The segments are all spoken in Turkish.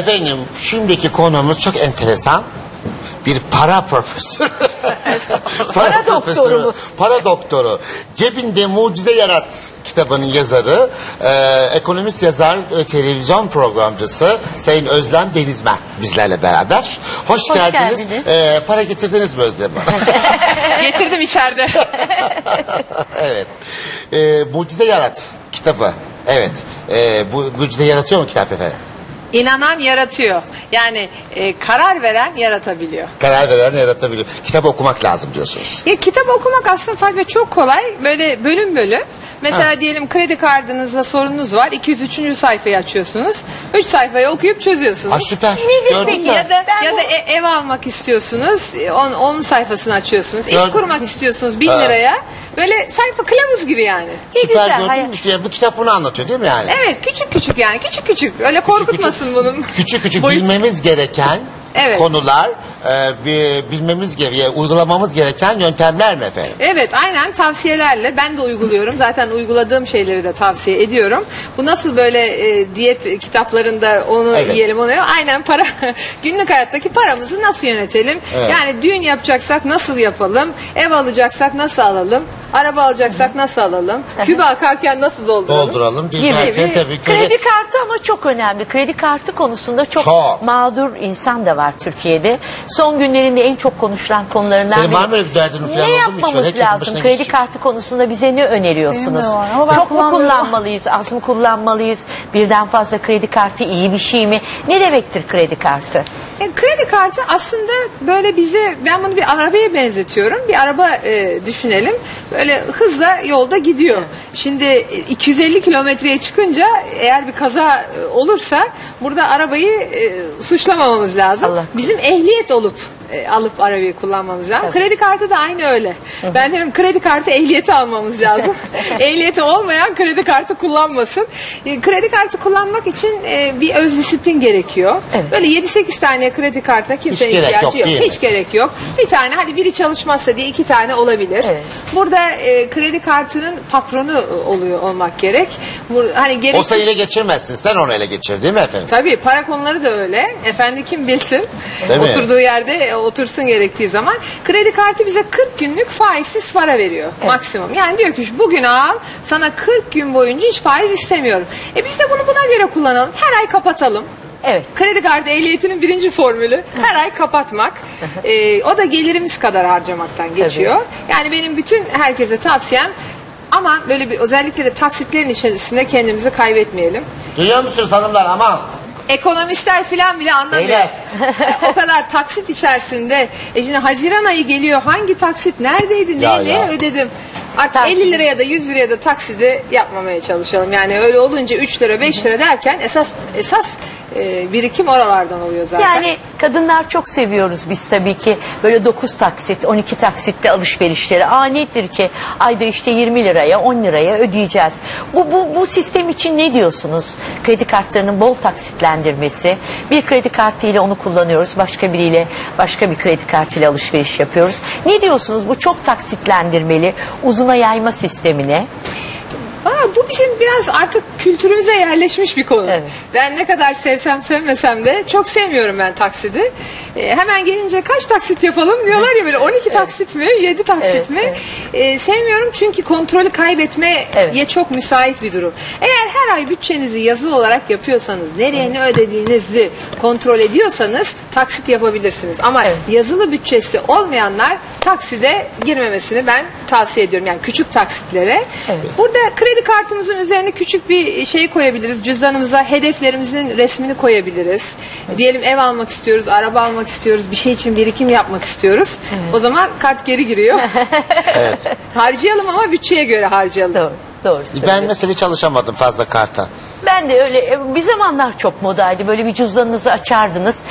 Efendim şimdiki konumuz çok enteresan. Bir para profesörü. Para doktorumuz. Para doktoru. Cebinde Mucize Yarat kitabının yazarı, e, ekonomist yazar ve televizyon programcısı Sayın Özlem Denizmen bizlerle beraber. Hoş, Hoş geldiniz. geldiniz. E, para getirdiniz mi Özlem Hanım? Getirdim içeride. evet. E, Mucize Yarat kitabı. Evet. E, bu Mucize yaratıyor mu kitap efendim? İnanan yaratıyor. Yani e, karar veren yaratabiliyor. Karar veren yaratabiliyor. Kitap okumak lazım diyorsunuz. Ya, kitap okumak aslında Fatih çok kolay. Böyle bölüm bölüm. Mesela diyelim kredi kartınızda sorununuz var. 203. sayfayı açıyorsunuz. 3 sayfayı okuyup çözüyorsunuz. Aa, süper. Nedir Gördün peki? mü? Ya da Ben ya bu- da e- ev almak istiyorsunuz. 10 10 sayfasını açıyorsunuz. İş Gördüm. kurmak istiyorsunuz 1000 Ha. liraya. Böyle sayfa kılavuz gibi yani. Ne Süper güzel, gördün hayat- mü? İşte bu kitap bunu anlatıyor değil mi yani? Evet küçük küçük yani küçük küçük. Öyle korkutmasın küçük, bunun. Küçük küçük boyut- bilmemiz gereken Evet. konular, e, bir, bilmemiz gereken, uygulamamız gereken yöntemler mi efendim? Evet aynen tavsiyelerle ben de uyguluyorum. Zaten uyguladığım şeyleri de tavsiye ediyorum. Bu nasıl böyle e, diyet kitaplarında onu Evet. yiyelim onu yiyelim. Aynen para günlük hayattaki paramızı nasıl yönetelim? Evet. Yani düğün yapacaksak nasıl yapalım? Ev alacaksak nasıl alalım? Araba alacaksak nasıl alalım? Kübe akarken nasıl dolduralım? Dolduralım. Gibi. Dinlerken tabii ki. Kredi kartı ama çok önemli. Kredi kartı konusunda çok, Çok. mağdur insan da var Türkiye'de. Son günlerinde en çok konuşulan konularından Senin biri. var mı öyle bir derdin falan Ne oldu mu hiç? yapmamız Herkesin lazım? başına Kredi geçiyor. kartı konusunda bize ne öneriyorsunuz? Benim de var ama ben Çok mu kullanmıyorum. kullanmalıyız? Az mı kullanmalıyız? Birden fazla kredi kartı iyi bir şey mi? Ne demektir kredi kartı? E, kredi kartı aslında böyle bize ben bunu bir arabaya benzetiyorum. Bir araba e, düşünelim. Böyle hızla yolda gidiyor. Şimdi e, 250 kilometreye çıkınca eğer bir kaza e, olursa burada arabayı e, suçlamamamız lazım. Allah Bizim ehliyet olup e, alıp arabayı kullanmamız lazım. Kredi kartı da aynı öyle. Ben diyorum kredi kartı ehliyeti almamız lazım. ehliyeti olmayan kredi kartı kullanmasın. E, kredi kartı kullanmak için e, bir öz disiplin gerekiyor. Evet. Böyle 7-8 tane kredi kartına kimsenin Hiç gerek ihtiyacı yok, yok. değil mi? Hiç gerek yok. Bir tane hadi biri çalışmazsa diye iki tane olabilir. Evet. Burada e, kredi kartının patronu oluyor olmak gerek. Bu, hani gereksiz... sayıyla geçirmezsin. Sen onu ele geçir değil mi efendim? Tabii para konuları da öyle. Efendi kim bilsin. Değil mi? Oturduğu yerde otursun gerektiği zaman. Kredi kartı bize 40 günlük faizsiz para veriyor maksimum. Yani diyor ki bugün al sana 40 gün boyunca hiç faiz istemiyorum. E biz de bunu buna göre kullanalım. Her ay kapatalım. Evet. Kredi kartı ehliyetinin birinci formülü her ay kapatmak. E, o da gelirimiz kadar harcamaktan geçiyor. Yani benim bütün herkese tavsiyem aman böyle bir özellikle de taksitlerin içerisinde kendimizi kaybetmeyelim. Duyuyor musunuz hanımlar aman? Ekonomistler filan bile anlamıyor. Beyler. o kadar taksit içerisinde. E şimdi Haziran ayı geliyor. Hangi taksit neredeydi? Ya, Ne, ya. ne ödedim? Artık Takip. 50 liraya da 100 liraya da taksidi yapmamaya çalışalım. Yani öyle olunca 3 lira 5 lira derken esas esas e, birikim oralardan oluyor zaten. Yani kadınlar çok seviyoruz biz tabii ki böyle 9 taksit 12 taksitte alışverişleri. Nedir ki ayda işte 20 liraya 10 liraya ödeyeceğiz. Bu, bu, bu sistem için ne diyorsunuz? Kredi kartlarının bol taksitlendirmesi. Bir kredi kartı ile onu kullanıyoruz. Başka biriyle başka bir kredi kartıyla alışveriş yapıyoruz. Ne diyorsunuz bu çok taksitlendirmeli uzuna yayma sistemine? Aa, bu bizim biraz artık kültürümüze yerleşmiş bir konu. Evet. Ben ne kadar sevsem sevmesem de çok sevmiyorum ben taksidi. Ee, hemen gelince kaç taksit yapalım diyorlar ya böyle 12 taksit mi 7 taksit Evet, mi? evet. Ee, sevmiyorum çünkü kontrolü kaybetmeye Evet. çok müsait bir durum. Eğer her ay bütçenizi yazılı olarak yapıyorsanız nereye ne ödediğinizi kontrol ediyorsanız taksit yapabilirsiniz. Ama Evet. yazılı bütçesi olmayanlar takside girmemesini ben tavsiye ediyorum. Yani küçük taksitlere. Evet. Burada kredi kartımızın üzerine küçük bir şey koyabiliriz. Cüzdanımıza hedeflerimizin resmini koyabiliriz. Diyelim ev almak istiyoruz, araba almak istiyoruz, bir şey için birikim yapmak istiyoruz. O zaman kart geri giriyor. Evet. harcayalım ama bütçeye göre harcayalım. Doğru. Doğru. Ben mesela hiç alışamadım fazla karta. Ben de öyle e, bir zamanlar çok modaydı. Böyle bir cüzdanınızı açardınız.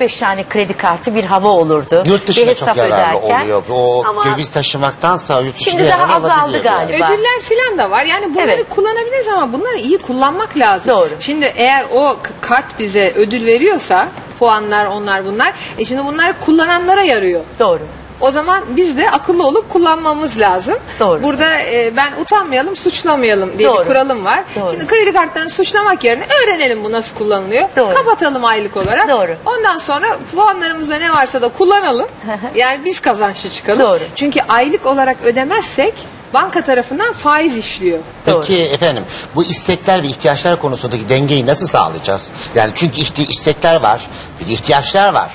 4-5 tane kredi kartı bir hava olurdu. Yurt bir dışında çok hesap yararlı öderken. oluyor. O Ama döviz taşımaktansa yurt dışında Şimdi daha yararlı azaldı olabiliyor yani. galiba. Ödüller filan da var. Yani bunları Evet. kullanabiliriz ama bunları iyi kullanmak lazım. Doğru. Şimdi eğer o k- kart bize ödül veriyorsa puanlar onlar bunlar. E şimdi bunlar kullananlara yarıyor. Doğru. O zaman biz de akıllı olup kullanmamız lazım. Doğru. Burada e, ben utanmayalım, suçlamayalım diye Doğru. bir kuralım var. Doğru. Şimdi kredi kartlarını suçlamak yerine öğrenelim bu nasıl kullanılıyor. Doğru. Kapatalım aylık olarak. Doğru. Ondan sonra puanlarımızda ne varsa da kullanalım. yani biz kazançlı çıkalım. Doğru. Çünkü aylık olarak ödemezsek banka tarafından faiz işliyor. Peki efendim bu istekler ve ihtiyaçlar konusundaki dengeyi nasıl sağlayacağız? Yani çünkü ihti- istekler var, bir ihtiyaçlar var.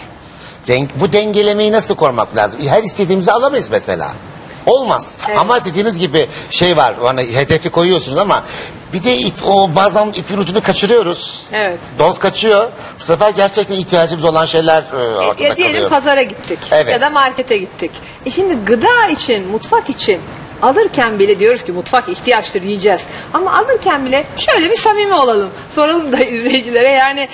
Den- bu dengelemeyi nasıl korumak lazım? Her istediğimizi alamayız mesela. Olmaz. Evet. Ama dediğiniz gibi şey var. Hani hedefi koyuyorsunuz ama bir de it, o bazen ipin ucunu kaçırıyoruz. Evet. Doz kaçıyor. Bu sefer gerçekten ihtiyacımız olan şeyler e, ortada ya diyelim kalıyor. pazara gittik Evet. ya da markete gittik. E şimdi gıda için, mutfak için alırken bile diyoruz ki mutfak ihtiyaçtır yiyeceğiz. Ama alırken bile şöyle bir samimi olalım. Soralım da izleyicilere yani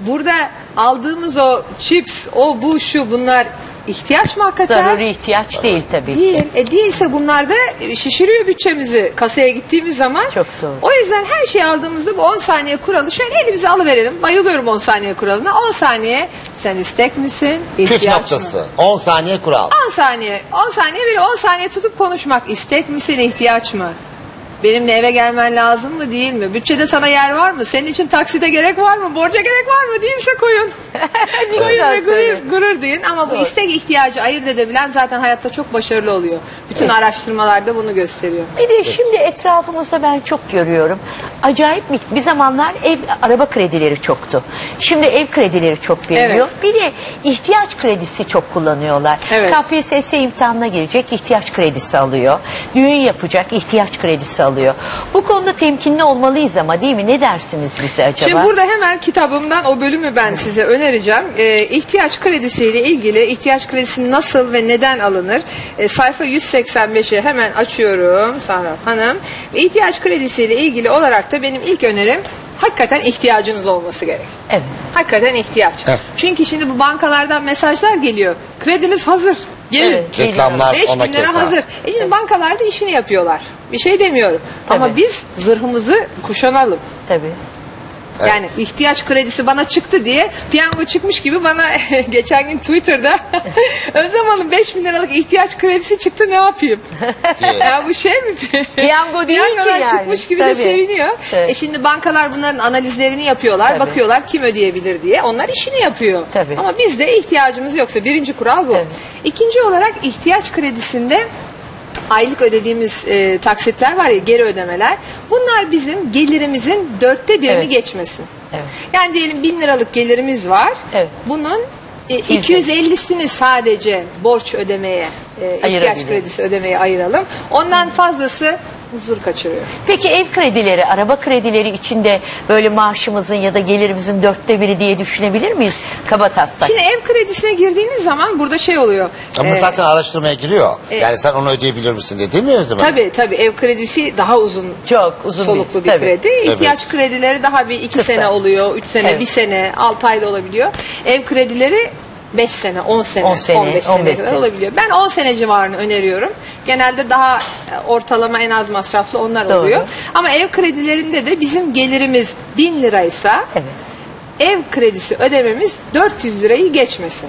burada aldığımız o chips, o bu şu bunlar ihtiyaç mı hakikaten? Zaruri ihtiyaç değil tabii ki. Değil. E değilse bunlar da şişiriyor bütçemizi kasaya gittiğimiz zaman. Çok doğru. O yüzden her şeyi aldığımızda bu 10 saniye kuralı şöyle elimize alıverelim. Bayılıyorum 10 saniye kuralına. 10 saniye sen istek misin? Püf ihtiyaç mı? noktası. 10 saniye kural. 10 saniye. 10 saniye bile 10 saniye tutup konuşmak. istek misin ihtiyaç mı? Benimle eve gelmen lazım mı değil mi? Bütçede sana yer var mı? Senin için taksite gerek var mı? Borca gerek var mı? Değilse koyun. koyun ve gurur, gurur deyin. Ama bu Doğru. istek ihtiyacı ayırt edebilen zaten hayatta çok başarılı oluyor. Bütün araştırmalarda bunu gösteriyor. Bir de şimdi etrafımızda ben çok görüyorum. Acayip bir, bir zamanlar ev araba kredileri çoktu. Şimdi ev kredileri çok veriliyor. Bir de ihtiyaç kredisi çok kullanıyorlar. Evet. KPSS imtihanına girecek ihtiyaç kredisi alıyor. Düğün yapacak ihtiyaç kredisi alıyor. Bu konuda temkinli olmalıyız ama değil mi? Ne dersiniz bize acaba? Şimdi burada hemen kitabımdan o bölümü ben size önereceğim. Ee, ihtiyaç kredisiyle ilgili ihtiyaç kredisi nasıl ve neden alınır? Ee, sayfa 185'e hemen açıyorum Sahra Hanım. Ve ihtiyaç kredisiyle ilgili olarak da benim ilk önerim hakikaten ihtiyacınız olması gerek. Evet. Hakikaten ihtiyaç. Evet. Çünkü şimdi bu bankalardan mesajlar geliyor. Krediniz hazır. Gelin. Evet. Reklamlar 5 ona bin lira hazır. E şimdi bankalarda işini yapıyorlar. Bir şey demiyorum. Ama Tabii. biz zırhımızı kuşanalım. Tabii. Evet. Yani ihtiyaç kredisi bana çıktı diye piyango çıkmış gibi bana geçen gün Twitter'da Özlem Hanım 5 bin liralık ihtiyaç kredisi çıktı ne yapayım? Diye. ya bu şey mi? Piyango değil ki yani. çıkmış gibi de Tabii. seviniyor. Evet. E şimdi bankalar bunların analizlerini yapıyorlar. Tabii. Bakıyorlar kim ödeyebilir diye. Onlar işini yapıyor. Tabii. Ama bizde ihtiyacımız yoksa birinci kural bu. Evet. İkinci olarak ihtiyaç kredisinde aylık ödediğimiz e, taksitler var ya geri ödemeler. Bunlar bizim gelirimizin dörtte birini Evet. geçmesin. Evet. Yani diyelim bin liralık gelirimiz var. Evet. Bunun e, 250. 250'sini sadece borç ödemeye, e, ihtiyaç kredisi ödemeye ayıralım. Ondan fazlası huzur kaçırıyor. Peki ev kredileri, araba kredileri içinde böyle maaşımızın ya da gelirimizin dörtte biri diye düşünebilir miyiz? Kaba taslak. Şimdi ev kredisine girdiğiniz zaman burada şey oluyor. Ama E, zaten araştırmaya giriyor. e- yani sen onu ödeyebilir misin diye değil mi Özlem? Tabii tabii ev kredisi daha uzun Çok uzun soluklu bir, tabii. kredi. İhtiyaç kredileri daha bir iki Kısa. sene oluyor, üç sene, Evet. bir sene, altı ayda olabiliyor. Ev kredileri 5 sene, 10 sene, 10 sene, 15 sene 15 kadar sene. olabiliyor. Ben 10 sene civarını öneriyorum. Genelde daha e, ortalama en az masraflı onlar Doğru. oluyor. Ama ev kredilerinde de bizim gelirimiz 1000 liraysa Evet. ev kredisi ödememiz 400 lirayı geçmesin.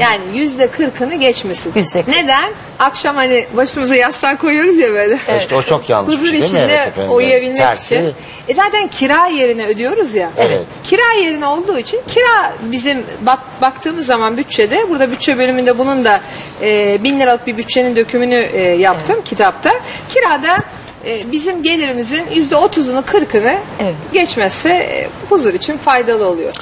Yani yüzde kırkını geçmesin. Yüzde kırk. Neden? Akşam hani başımıza yastığa koyuyoruz ya böyle. İşte o çok yanlış Huzur şey değil mi? içinde Evet efendim. uyuyabilmek Tersi. için. E zaten kira yerine ödüyoruz ya. Evet. Kira yerine olduğu için kira bizim bak, baktığımız zaman bütçede burada bütçe bölümünde bunun da e, bin liralık bir bütçenin dökümünü e, yaptım kitapta. Kirada e, bizim gelirimizin yüzde otuzunu kırkını Evet. geçmezse e, huzur için faydalı oluyor.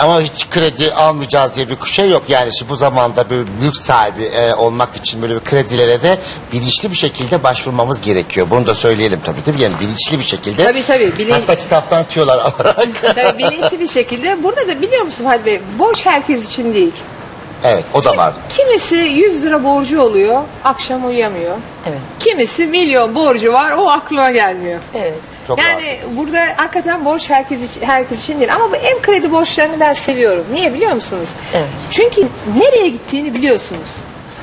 Ama hiç kredi almayacağız diye bir şey yok. Yani şimdi bu zamanda böyle mülk sahibi e, olmak için böyle bir kredilere de bilinçli bir şekilde başvurmamız gerekiyor. Bunu da söyleyelim tabii değil mi? Yani bilinçli bir şekilde. Tabii, tabii, bilin- Hatta kitaptan tüyolar alarak. Tabii bilinçli bir şekilde. Burada da biliyor musun Hadi Bey borç herkes için değil. evet o da var. Kimisi 100 lira borcu oluyor, akşam uyuyamıyor. Evet. Kimisi milyon borcu var, o aklına gelmiyor. Evet. Çok yani rahatsız. burada hakikaten borç herkes için, herkes için değil. Ama bu ev kredi borçlarını ben seviyorum. Niye biliyor musunuz? Evet. Çünkü nereye gittiğini biliyorsunuz.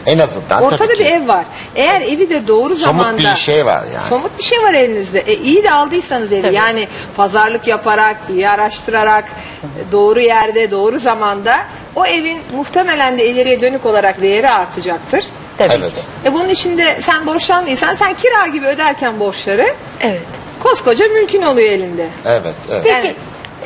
En azından Ortada tabii bir ki. ev var. Eğer evi de doğru Somut zamanda... bir şey var yani. Somut bir şey var elinizde. E, iyi de aldıysanız evi Tabii. yani pazarlık yaparak, iyi araştırarak, doğru yerde, doğru zamanda o evin muhtemelen de ileriye dönük olarak değeri artacaktır. Tabii Evet. ki. E bunun içinde sen borçlandıysan sen kira gibi öderken borçları Evet. Koskoca mülkün oluyor elinde. Evet, evet. Peki Yani-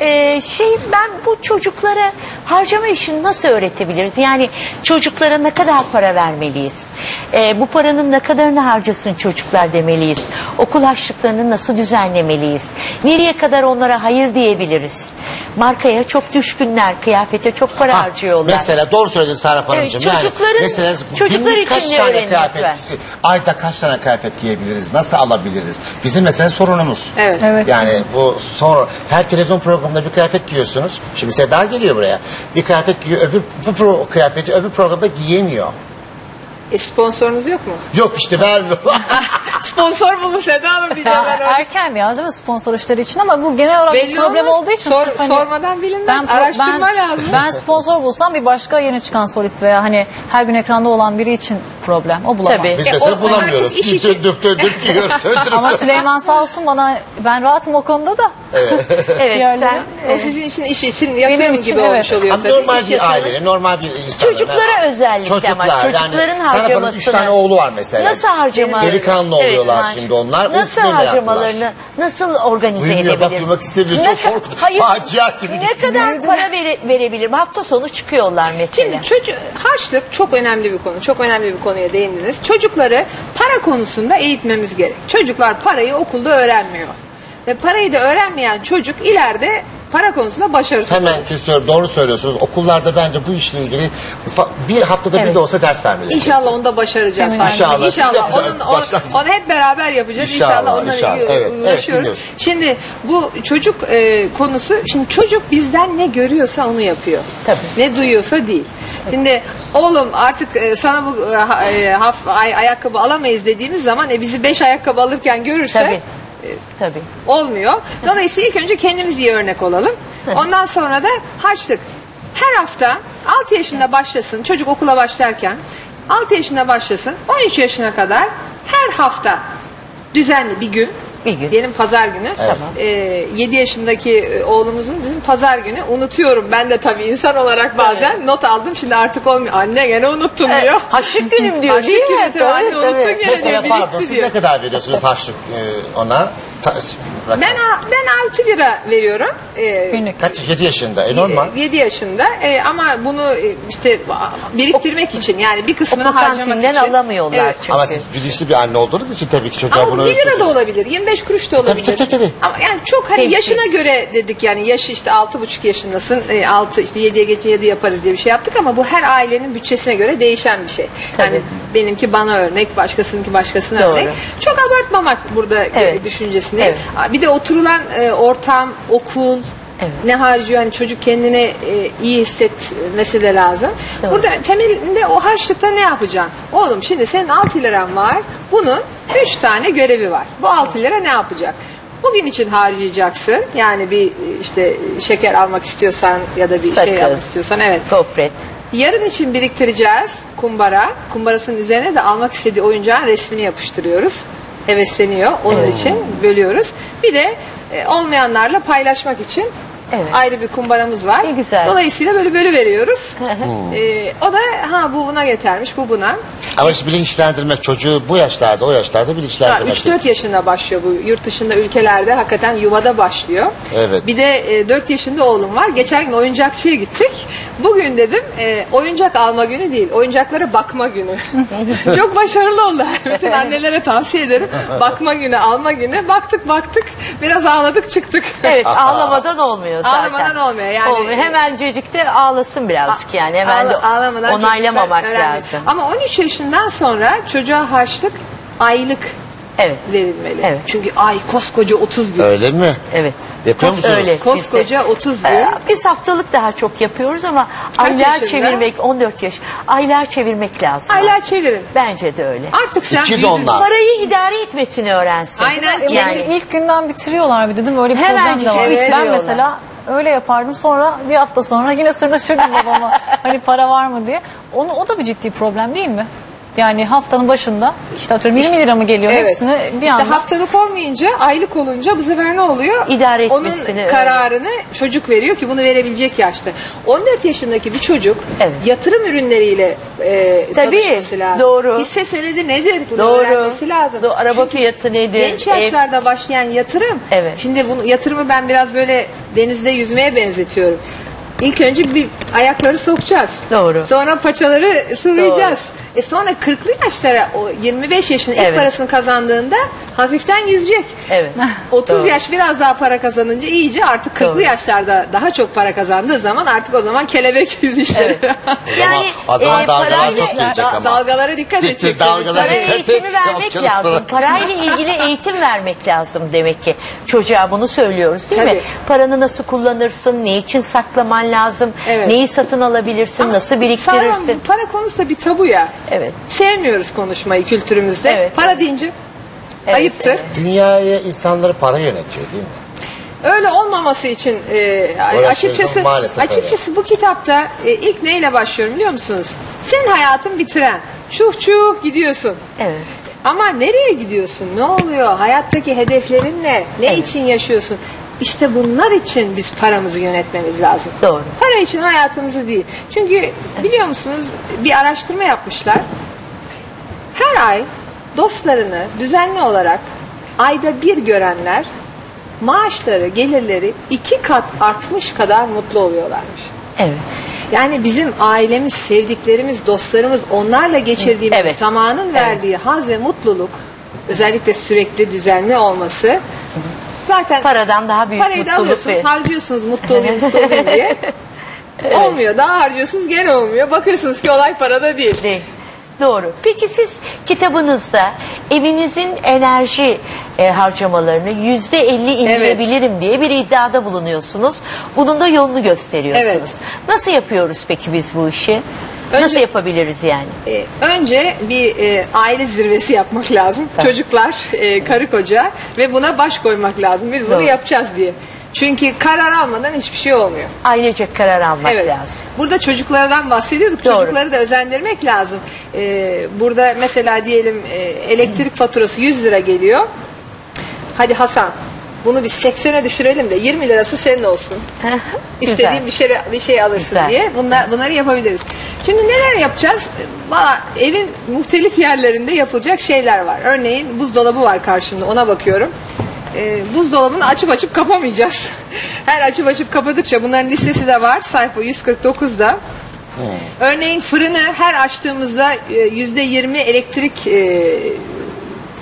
e, şey ben bu çocuklara harcama işini nasıl öğretebiliriz? Yani çocuklara ne kadar para vermeliyiz? E, bu paranın ne kadarını harcasın çocuklar demeliyiz? Okul harçlıklarını nasıl düzenlemeliyiz? Nereye kadar onlara hayır diyebiliriz? Markaya çok düşkünler, kıyafete çok para Ha, harcıyorlar. Mesela doğru söyledin Serap Hanımcığım. Çocukların- yani mesela çocuklar günlük için kaç ne tane öğreniniz kıyafet, var? ayda kaç tane kıyafet giyebiliriz, nasıl alabiliriz? Bizim mesela sorunumuz. Evet. Evet. Yani bu sonra her televizyon programında bir kıyafet giyiyorsunuz. Şimdi Seda geliyor buraya. Bir kıyafet giyiyor, öbür bu pro- kıyafeti öbür programda giyemiyor. E sponsorunuz yok mu? Yok işte vermiyor. Sponsor bulun Seda Hanım diyeceğim ben öyle. Erken ya değil mi sponsor işleri için ama bu genel olarak bir Belli problem olmaz. olduğu için Sor- sırf hani- sormadan bilinmez. Araştırma ben, lazım. Ben sponsor bulsam bir başka yeni çıkan solist veya hani her gün ekranda olan biri için problem. O bulamaz. Tabii. Biz Ya mesela o- bulamıyoruz. çok iş için. Döndür döndür giyiyor, döndür. Ama Süleyman sağ olsun bana ben rahatım o konuda da. Evet Yani- sen O sizin için iş için yatırım Benim için gibi evet. olmuş oluyor Ama tabii. normal İş bir yatırımı. ailenin, normal bir insanın. Çocuklara özellikle ama çocukların Serap harcamasını. üç tane oğlu var mesela. Nasıl harcama? Delikanlı oluyorlar Evet, şimdi onlar. Nasıl sinirle harcamalarını nasıl organize Duymuyor, bak edebiliriz? duymak istemiyor. Ne Çok ka-. Hayır. Facia gibi Ne gitti. kadar para vere, verebilirim? Hafta sonu çıkıyorlar mesela. Şimdi çocuk harçlık çok önemli bir konu. Çok önemli bir konuya değindiniz. Çocukları para konusunda eğitmemiz gerek. Çocuklar parayı okulda öğrenmiyor. Ve parayı da öğrenmeyen çocuk ileride para konusunda başarısız. Hemen kesiyorum. Doğru söylüyorsunuz. Okullarda bence bu işle ilgili bir haftada bir de olsa ders vermeleri. İnşallah onu da başaracağız. Fatih Bey. İnşallah. İnşallah. Siz Onun, onu, onu hep beraber yapacağız. İnşallah, İnşallah. Onunla inşallah. Evet, evet, uğraşıyoruz. dinliyoruz. şimdi bu çocuk e, konusu, şimdi çocuk bizden ne görüyorsa onu yapıyor. Tabii. Ne duyuyorsa değil. Şimdi oğlum artık e, sana bu e, ha- e, haf- ay- ayakkabı alamayız dediğimiz zaman e, bizi beş ayakkabı alırken görürse Tabii. Tabii. olmuyor. Dolayısıyla ilk önce kendimiz iyi örnek olalım. Ondan sonra da harçlık. Her hafta 6 yaşında başlasın çocuk okula başlarken 6 yaşında başlasın 13 yaşına kadar her hafta düzenli bir gün Bir gün. Diyelim pazar günü. Evet. Ee, 7 yaşındaki e, oğlumuzun bizim pazar günü unutuyorum. Ben de tabii insan olarak bazen not aldım. Şimdi artık olmuyor. Anne gene unuttum Evet, diyor. harçlık günüm diyor, değil mi? günü. Anne Tabii, unuttun tabii. gene Mesela pardon birikti siz diyor. ne kadar veriyorsunuz harçlık e, ona? Ta- rakam. Ben, ben 6 lira veriyorum. Ee, Günlük. Kaç? 7 yaşında. E normal. 7 yaşında Ee, ama bunu e, işte biriktirmek için yani bir kısmını Okul harcamak kantinden için. alamıyorlar Evet. çünkü. Ama siz bilinçli bir anne olduğunuz için tabii ki çocuğa Ama bunu 1 lira da öğretiyorsunuz. olabilir, 25 kuruş da olabilir. tabii, tabii, tabii. Ama yani çok hani Temsil. yaşına göre dedik yani yaşı işte 6,5 yaşındasın, 6 işte 7'ye geçince 7 yaparız diye bir şey yaptık ama bu her ailenin bütçesine göre değişen bir şey. Yani benimki bana örnek, başkasınınki başkasına Doğru. örnek. Çok abartmamak burada e, Evet. düşüncesini. Evet. Bir de oturulan e, ortam, okul, Evet. ne harcıyor hani çocuk kendine e, iyi hissetmesi de lazım. Doğru. Burada temelinde o harçlıkta ne yapacaksın? Oğlum şimdi senin 6 liran var. Bunun 3 tane görevi var. Bu 6 lira ne yapacak? Bugün için harcayacaksın. Yani bir işte şeker almak istiyorsan ya da bir şey Sakız. almak istiyorsan evet. Gofret. Yarın için biriktireceğiz kumbara. Kumbarasının üzerine de almak istediği oyuncağın resmini yapıştırıyoruz. Hevesleniyor. Onun için bölüyoruz. Bir de e, olmayanlarla paylaşmak için Evet. ayrı bir kumbaramız var. Ne güzel. Dolayısıyla böyle bölü veriyoruz. E, o da ha bu buna yetermiş, bu buna. Ama işte bilinçlendirmek çocuğu bu yaşlarda o yaşlarda bilinçlendirmek. 3-4 yaşında başlıyor bu. Yurt dışında ülkelerde hakikaten yuvada başlıyor. Evet. Bir de e, 4 yaşında oğlum var. Geçen gün oyuncakçıya gittik. Bugün dedim e, oyuncak alma günü değil. Oyuncaklara bakma günü. Çok başarılı oldu. Bütün annelere tavsiye ederim. Bakma günü, alma günü. Baktık baktık. Biraz ağladık çıktık. Evet ağlamadan olmuyor zaten. Ağlamadan olmuyor yani. Olmuyor. Hemencecik de ağlasın birazcık yani. Hemen de Ağla- ağlamadan onaylamamak lazım. Ama 13 yaşından sonra çocuğa harçlık aylık Evet. verilmeli. Evet. Çünkü ay koskoca 30 gün. Öyle mi? Evet. Yapıyor Kos- musunuz? Öyle. Koskoca 30 gün. Ee, Biz haftalık daha çok yapıyoruz ama aylar yaşında? çevirmek 14 yaş. Aylar çevirmek lazım. Aylar çevirin. Bence de öyle. Artık sen İkiz büyüdün. onlar. Parayı idare etmesini öğrensin. Aynen. Yani Yani ilk günden bitiriyorlar bir dedim öyle bir Hemen problem de var. evet. Ben mesela öyle yapardım sonra bir hafta sonra yine sırnaşırdım babama hani para var mı diye. Onu, o da bir ciddi problem değil mi? Yani haftanın başında işte atıyorum 20 lira mı geliyor Evet. hepsini bir işte anda. haftalık olmayınca aylık olunca bu sefer ne oluyor? İdare Onun etmesini, evet. kararını çocuk veriyor ki bunu verebilecek yaşta. 14 yaşındaki bir çocuk Evet. yatırım ürünleriyle e, Tabii, tanışması lazım. doğru. Hisse senedi nedir? Bunu Doğru. öğrenmesi lazım. Do- araba Çünkü fiyatı nedir? Genç yaşlarda başlayan yatırım. Evet. Şimdi bunu yatırımı ben biraz böyle denizde yüzmeye benzetiyorum. İlk önce bir ayakları sokacağız. Doğru. Sonra paçaları sıvayacağız. E sonra 40'lı yaşlara o 25 yaşın ilk Evet. parasını kazandığında hafiften yüzecek. Evet. 30 Doğru. yaş biraz daha para kazanınca iyice artık 40'lı Doğru. yaşlarda daha çok para kazandığı zaman artık o zaman kelebek yüzüşleri. Evet. Yani, o zaman e, dalgalar parayla- çok gelecek Da- ama. dalgalara dikkat Ciddi edecek. dalgalar. Para Dikkat eğitimi et, vermek okyanusta. lazım. Parayla ilgili eğitim vermek lazım demek ki. Çocuğa bunu söylüyoruz değil mi? Tabii. Paranı nasıl kullanırsın, ne için saklaman lazım, Evet. neyi satın alabilirsin, Ama nasıl Sarı biriktirirsin. Hanım, para konusu da bir tabu ya. Evet. Sevmiyoruz konuşmayı kültürümüzde. Evet, para evet. deyince Evet, ayıptır. evet. Dünyayı insanları para yönetiyor değil mi? Öyle olmaması için e, açıkçası maalesef açıkçası bu kitapta e, ilk neyle başlıyorum biliyor musunuz? Senin hayatın bir tren. Çuh çuh gidiyorsun. Evet. Ama nereye gidiyorsun? Ne oluyor? Hayattaki hedeflerin ne? Ne Evet. için yaşıyorsun? İşte bunlar için biz paramızı yönetmemiz lazım. Doğru. Para için hayatımızı değil. Çünkü biliyor musunuz bir araştırma yapmışlar. Her ay dostlarını düzenli olarak ayda bir görenler maaşları, gelirleri iki kat artmış kadar mutlu oluyorlarmış. Evet. Yani bizim ailemiz, sevdiklerimiz, dostlarımız onlarla geçirdiğimiz Evet. zamanın Evet. verdiği haz ve mutluluk özellikle sürekli düzenli olması zaten Paradan daha büyük parayı da mutluluk alıyorsunuz, verir. harcıyorsunuz mutlu olayım, mutlu olayım diye. Olmuyor. Daha harcıyorsunuz gene olmuyor. Bakıyorsunuz ki olay parada değil. Değil. Doğru. Peki siz kitabınızda evinizin enerji e, harcamalarını yüzde elli indirebilirim diye bir iddiada bulunuyorsunuz. Bunun da yolunu gösteriyorsunuz. Nasıl yapıyoruz peki biz bu işi? Önce- Nasıl yapabiliriz yani? Ee, önce bir e, aile zirvesi yapmak lazım. Tabii. Çocuklar, e, karı koca ve buna baş koymak lazım. Biz bunu Doğru. yapacağız diye. Çünkü karar almadan hiçbir şey olmuyor. Ailecek karar almak Evet. lazım. Burada çocuklardan bahsediyorduk. Doğru. Çocukları da özendirmek lazım. Ee, burada mesela diyelim e, elektrik faturası 100 lira geliyor. Hadi Hasan bunu biz 80'e düşürelim de 20 lirası senin olsun. İstediğin bir şey bir şey alırsın Güzel. diye bunlar bunları yapabiliriz. Şimdi neler yapacağız? Valla evin muhtelif yerlerinde yapılacak şeyler var. Örneğin buzdolabı var karşımda ona bakıyorum. Ee, buzdolabını açıp açıp kapamayacağız. Her açıp açıp kapadıkça bunların listesi de var sayfa 149'da. Örneğin fırını her açtığımızda e, yüzde 20 elektrik e,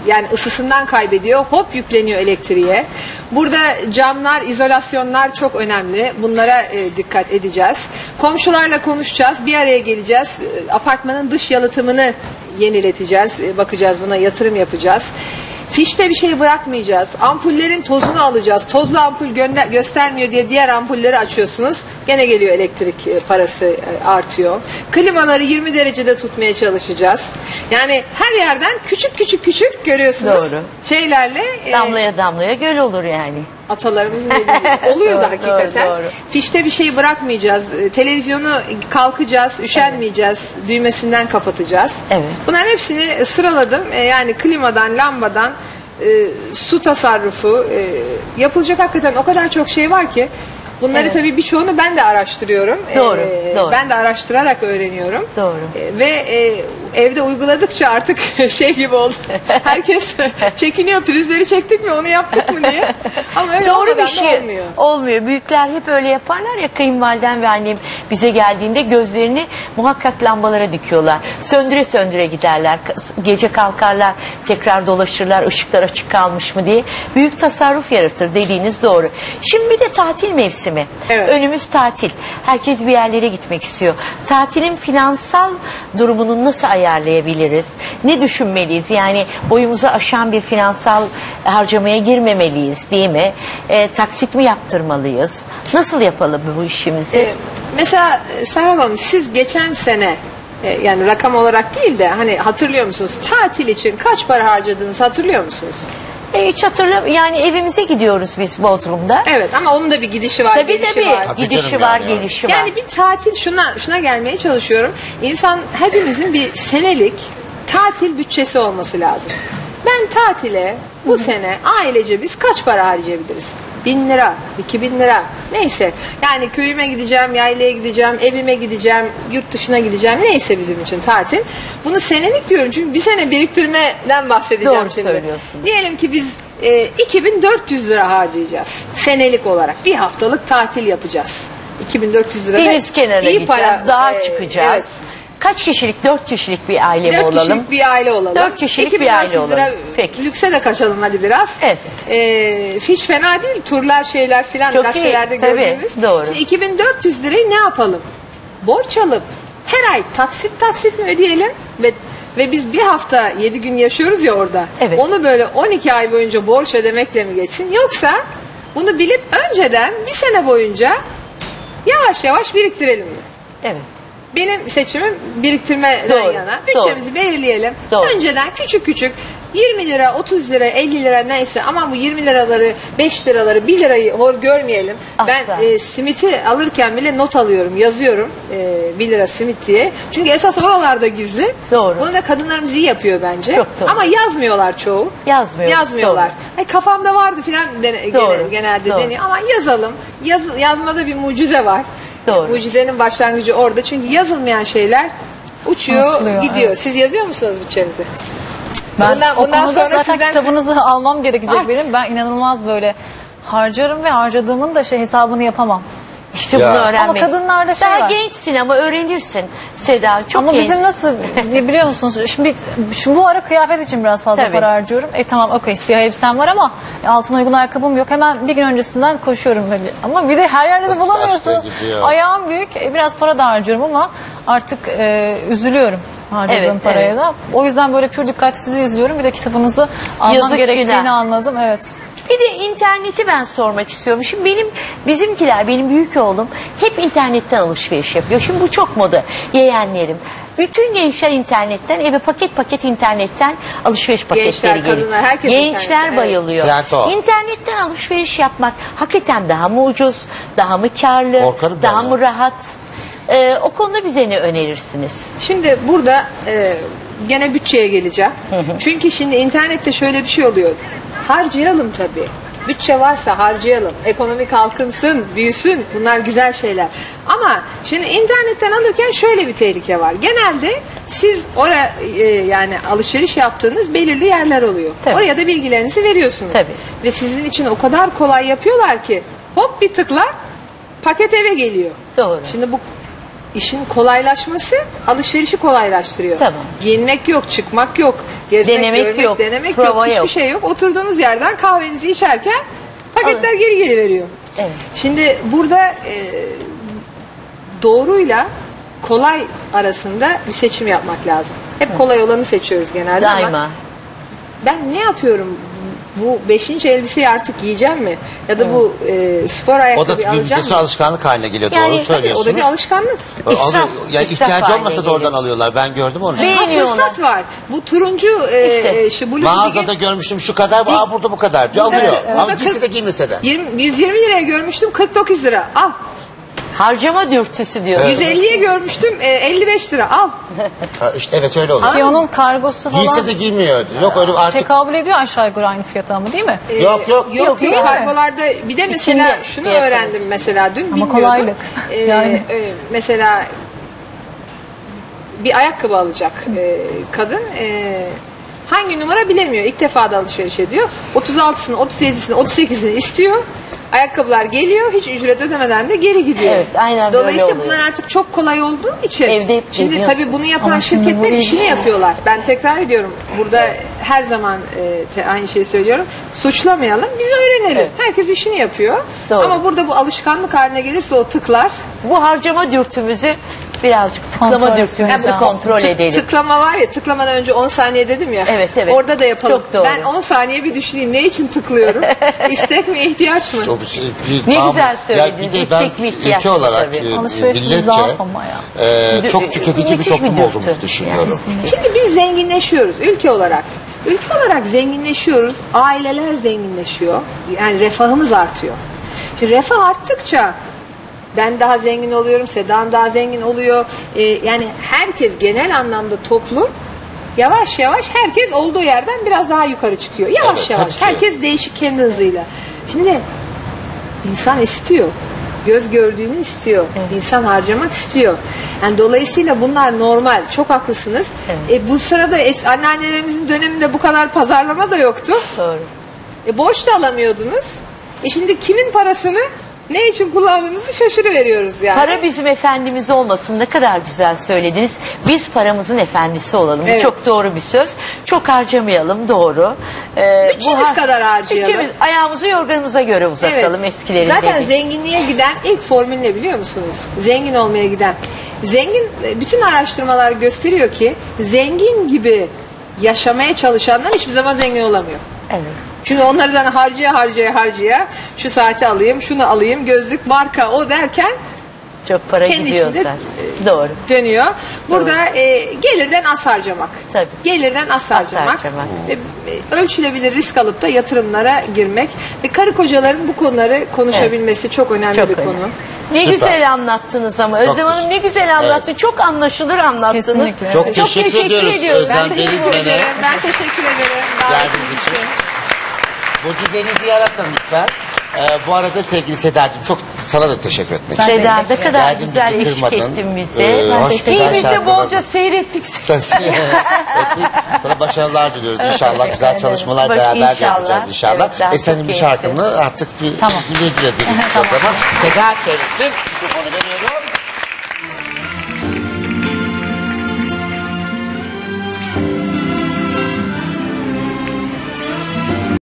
yani ısısından kaybediyor. Hop yükleniyor elektriğe. Burada camlar, izolasyonlar çok önemli. Bunlara e, dikkat edeceğiz. Komşularla konuşacağız. Bir araya geleceğiz. E, apartmanın dış yalıtımını yenileteceğiz. E, bakacağız buna yatırım yapacağız. Fişte bir şey bırakmayacağız. Ampullerin tozunu alacağız. Tozlu ampul göstermiyor diye diğer ampulleri açıyorsunuz. Gene geliyor elektrik e, parası e, artıyor. Klimaları 20 derecede tutmaya çalışacağız. Yani her yerden küçük küçük küçük görüyorsunuz. Doğru. Şeylerle e, Damlaya damlaya göl olur yani. Atalarımızın dediği oluyor da hakikaten. doğru, doğru. Fişte bir şey bırakmayacağız. E, Televizyonu kalkacağız, üşenmeyeceğiz. Düğmesinden kapatacağız. Evet. Bunların hepsini sıraladım. E, yani klimadan, lambadan, e, su tasarrufu e, yapılacak hakikaten o kadar çok şey var ki Bunları Evet. tabii birçoğunu ben de araştırıyorum. Doğru, E, doğru. Ben de araştırarak öğreniyorum. Doğru. E, ve e, evde uyguladıkça artık şey gibi oldu. Herkes çekiniyor prizleri çektik mi onu yaptık mı diye. Ama öyle Doğru bir şey olmuyor. olmuyor. Büyükler hep öyle yaparlar ya kayınvalidem ve annem bize geldiğinde gözlerini muhakkak lambalara dikiyorlar. Söndüre söndüre giderler. Gece kalkarlar tekrar dolaşırlar ışıklar açık kalmış mı diye. Büyük tasarruf yaratır dediğiniz doğru. Şimdi bir de tatil mevsimi. Evet. Önümüz tatil. Herkes bir yerlere gitmek istiyor. Tatilin finansal durumunu nasıl ayarlayabiliriz? Ne düşünmeliyiz? Yani boyumuzu aşan bir finansal harcamaya girmemeliyiz değil mi? E, taksit mi yaptırmalıyız? Nasıl yapalım bu işimizi? Ee, mesela e, Serap Hanım siz geçen sene e, yani rakam olarak değil de hani hatırlıyor musunuz? Tatil için kaç para harcadığınızı hatırlıyor musunuz? E, hiç hatırlam yani evimize gidiyoruz biz Bodrum'da. Evet ama onun da bir gidişi var, Tabii gelişi tabii. var. Tabii Gidişi canım var, yani. gelişi var. Yani bir tatil şuna şuna gelmeye çalışıyorum. İnsan hepimizin bir senelik tatil bütçesi olması lazım. Ben tatile bu sene ailece biz kaç para harcayabiliriz? Bin lira, iki bin lira neyse. Yani köyüme gideceğim, yaylaya gideceğim, evime gideceğim, yurt dışına gideceğim neyse bizim için tatil. Bunu senelik diyorum çünkü bir sene biriktirmeden bahsedeceğim Doğru şimdi. söylüyorsun. Diyelim ki biz e, 2400 lira harcayacağız senelik olarak. Bir haftalık tatil yapacağız. 2400 lira. Deniz kenarına iyi gideceğiz, para, dağa e, çıkacağız. Evet. Kaç kişilik? Dört kişilik bir aile mi Dört olalım? kişilik bir aile olalım. Dört kişilik bir 2400 aile lira olalım. Peki. Lükse de kaçalım hadi biraz. Evet. Ee, hiç fena değil. Turlar şeyler filan Çok iyi, gazetelerde tabii, gördüğümüz. doğru. Şimdi 2400 lirayı ne yapalım? Borç alıp her ay taksit taksit mi ödeyelim? Ve ve biz bir hafta 7 gün yaşıyoruz ya orada. Evet. Onu böyle 12 ay boyunca borç ödemekle mi geçsin? Yoksa bunu bilip önceden bir sene boyunca yavaş yavaş biriktirelim mi? Evet. Benim seçimim biriktirmeden Doğru, yana. Bütçemizi belirleyelim. Doğru. Önceden küçük küçük 20 lira, 30 lira, 50 lira neyse ama bu 20 liraları, 5 liraları, 1 lirayı hor görmeyelim. Asla. Ben e, simiti alırken bile not alıyorum, yazıyorum e, 1 lira simit diye. Çünkü esas oralarda gizli. Doğru. Bunu da kadınlarımız iyi yapıyor bence. Çok doğru. Ama yazmıyorlar çoğu. Yazmıyoruz, Yazmıyorlar. Ay, kafamda vardı filan dene- Doğru, gene- genelde doğru. deniyor. Ama yazalım. Yaz, yazmada bir mucize var. Doğru. Mucizenin başlangıcı orada. Çünkü yazılmayan şeyler uçuyor, Asılıyor, gidiyor. evet. Siz yazıyor musunuz bütçenizi? Ben Bundan- o bundan konuda sonra zaten sizden- kitabınızı almam gerekecek Aç. benim. Ben inanılmaz böyle harcarım ve harcadığımın da şey hesabını yapamam. İşte Ya. bunu öğrenmek. Ama kadınlarda şey Daha var. gençsin ama öğrenirsin Seda. Çok Ama gençsin. bizim nasıl ne biliyor musunuz? Şimdi şu bu ara kıyafet için biraz fazla Tabii. para harcıyorum. E tamam okey siyah elbisem var ama altına uygun ayakkabım yok. Hemen bir gün öncesinden koşuyorum böyle. Ama bir de her yerde de bulamıyorsunuz. gidiyor. Ayağım büyük. E, biraz para da harcıyorum ama artık e, üzülüyorum harcadığım Evet, paraya evet. da. O yüzden böyle pür dikkat sizi izliyorum. Bir de kitabınızı almam Yazık gerektiğini günah. anladım. Evet. Bir de interneti ben sormak istiyorum. Şimdi benim bizimkiler, benim büyük oğlum hep internetten alışveriş yapıyor. Şimdi bu çok moda. Yeğenlerim. Bütün gençler internetten eve paket paket internetten alışveriş paketleri Gençler, geliyor. kadınlar, herkes Gençler evet. bayılıyor. Trend o. İnternetten alışveriş yapmak hakikaten daha mı ucuz, daha mı karlı, Korkarım ben daha ya. mı rahat? Ee, o konuda bize ne önerirsiniz? Şimdi burada e, gene bütçeye geleceğim. Çünkü şimdi internette şöyle bir şey oluyor. Harcayalım tabii. Bütçe varsa harcayalım. Ekonomi kalkınsın, büyüsün. Bunlar güzel şeyler. Ama şimdi internetten alırken şöyle bir tehlike var. Genelde siz oraya e, yani alışveriş yaptığınız belirli yerler oluyor. Tabii. Oraya da bilgilerinizi veriyorsunuz. Tabii. Ve sizin için o kadar kolay yapıyorlar ki hop bir tıkla paket eve geliyor. Doğru. Şimdi bu işin kolaylaşması alışverişi kolaylaştırıyor. Tamam. Giyinmek yok, çıkmak yok, gezmek, Denemek görmek, yok, denemek prova yok, hiçbir yok. şey yok. Oturduğunuz yerden kahvenizi içerken paketler Alın. geri geri veriyor. Evet. Şimdi burada e, doğruyla kolay arasında bir seçim yapmak lazım. Hep kolay olanı seçiyoruz genelde ama Daima. ben ne yapıyorum? Bu beşinci elbiseyi artık giyeceğim mi? Ya da bu e, spor O da ayakkabıyı bir alacağım mı? alışkanlık haline geliyor. Yani Doğru tabii, söylüyorsunuz. O da bir alışkanlık. İsraf, yani israf ihtiyacı haline olmasa da geliyor. oradan alıyorlar. Ben gördüm onu. Ve- Ha, Beğeniyorlar. fırsat var. Bu turuncu e, İşte. e, şu blue Mağazada görmüştüm şu kadar, aa burada bu kadar diyor Evet, alıyor. evet. Ama Burada kırk- de giymese de. 20, 120 liraya görmüştüm 49 lira al. Harcama dürtüsü diyor. 150'ye görmüştüm e, 55 lira al. Ha, işte evet öyle oluyor. Ki onun kargosu falan Giyse de giymiyor. Yok öyle artık. tekabül ediyor aşağı yukarı aynı fiyata ama değil mi? E, Yok, yok. Yok Yok, yok değil mi? kargolarda bir de mesela İçinde şunu fiyatı. öğrendim mesela dün bilmiyordum. kolaylık. E, Yani. e, mesela bir ayakkabı alacak e, kadın e, hangi numara bilemiyor. İlk defa da alışveriş ediyor. 36'sını, 37'sini, 38'ini istiyor. Ayakkabılar geliyor. Hiç ücret ödemeden de geri gidiyor. Evet, aynen böyle Dolayısıyla oluyor. bunlar artık çok kolay olduğu için Evde şimdi tabii bunu yapan Ama şimdi şirketler bu bir- işini yapıyorlar. Ben tekrar ediyorum. Burada her zaman e, te- aynı şeyi söylüyorum. Suçlamayalım. Biz öğrenelim. Evet. Herkes işini yapıyor. Doğru. Ama burada bu alışkanlık haline gelirse o tıklar. Bu harcama dürtümüzü birazcık tıklama Kontrol dürtümüzü kontrol Tık- edelim. Tıklama var ya tıklamadan önce 10 saniye dedim ya. Evet, evet. Orada da yapalım. Çok doğru. Ben 10 saniye bir düşüneyim. Ne için tıklıyorum? İstek mi ihtiyaç mı? Bir şey- bir- Ne bağımlı- güzel söylediniz. Ya bir de ben İstek mi, ihtiyaç ülke mı olarak tabii. e, Alışverişimiz milletçe zaaf ama ya. e, çok tüketici bir müthiş bir toplum dürtü. olduğumuzu düşünüyorum. Şimdi biz zenginleşiyoruz ülke olarak. Ülke olarak zenginleşiyoruz. Aileler zenginleşiyor. Yani refahımız artıyor. Şimdi refah arttıkça ben daha zengin oluyorum, Sedam daha zengin oluyor. Ee, yani herkes genel anlamda toplum yavaş yavaş herkes olduğu yerden biraz daha yukarı çıkıyor. Yavaş Evet, yavaş. tabii. Herkes değişik kendi hızıyla. Şimdi insan istiyor. Göz gördüğünü istiyor. İnsan harcamak istiyor. Yani dolayısıyla bunlar normal. Çok haklısınız. E, bu sırada es- anneannelerimizin döneminde bu kadar pazarlama da yoktu. Doğru. E, borç da alamıyordunuz. E şimdi kimin parasını ne için kullandığımızı şaşırıveriyoruz yani. Para bizim efendimiz olmasın ne kadar güzel söylediniz. Biz paramızın efendisi olalım. Bu Evet. çok doğru bir söz. Çok harcamayalım doğru. Ee, Bütçemiz kadar harcayalım. Bütçemiz, ayağımızı yorganımıza göre uzatalım eskilerin Zaten dediği. zenginliğe giden ilk formül ne biliyor musunuz? Zengin olmaya giden. Zengin bütün araştırmalar gösteriyor ki zengin gibi yaşamaya çalışanlar hiçbir zaman zengin olamıyor. Evet. Çünkü onları zaten harcaya harcaya harcaya şu saati alayım, şunu alayım, gözlük, marka o derken Çok para Kendi gidiyor içinde- zaten. Doğru. dönüyor. Burada e, gelirden az harcamak. Tabii. Gelirden az harcamak. harcamak. E, e, ölçülebilir risk alıp da yatırımlara girmek. Ve karı kocaların bu konuları konuşabilmesi çok önemli Çok bir önemli. konu. Ne Süper. güzel anlattınız ama. Özlem Hanım ne güzel anlattı. Çok anlaşılır anlattınız. Kesinlikle. Çok teşekkür ediyoruz ediyoruz. Özlem Ben teşekkür ederim. Ben teşekkür ederim. İçin. Mucizenizi yaratın lütfen. Ee, bu arada sevgili Sedacığım çok sana da teşekkür etmek istiyorum. Seda ne kadar Geldin, güzel bizi eşlik kırmadın. ettin bize. Ee, Ben hoş teşekkür güzel İyi biz de şarkılar. bolca seyrettik. Sen- sana başarılar diliyoruz inşallah. teşekkür Güzel ederim. çalışmalar Bak, beraber inşallah. yapacağız inşallah. Evet, daha e senin çok bir şarkını artık bir Tamam. güle güle o zaman. Seda söylesin. Mikrofonu veriyorum.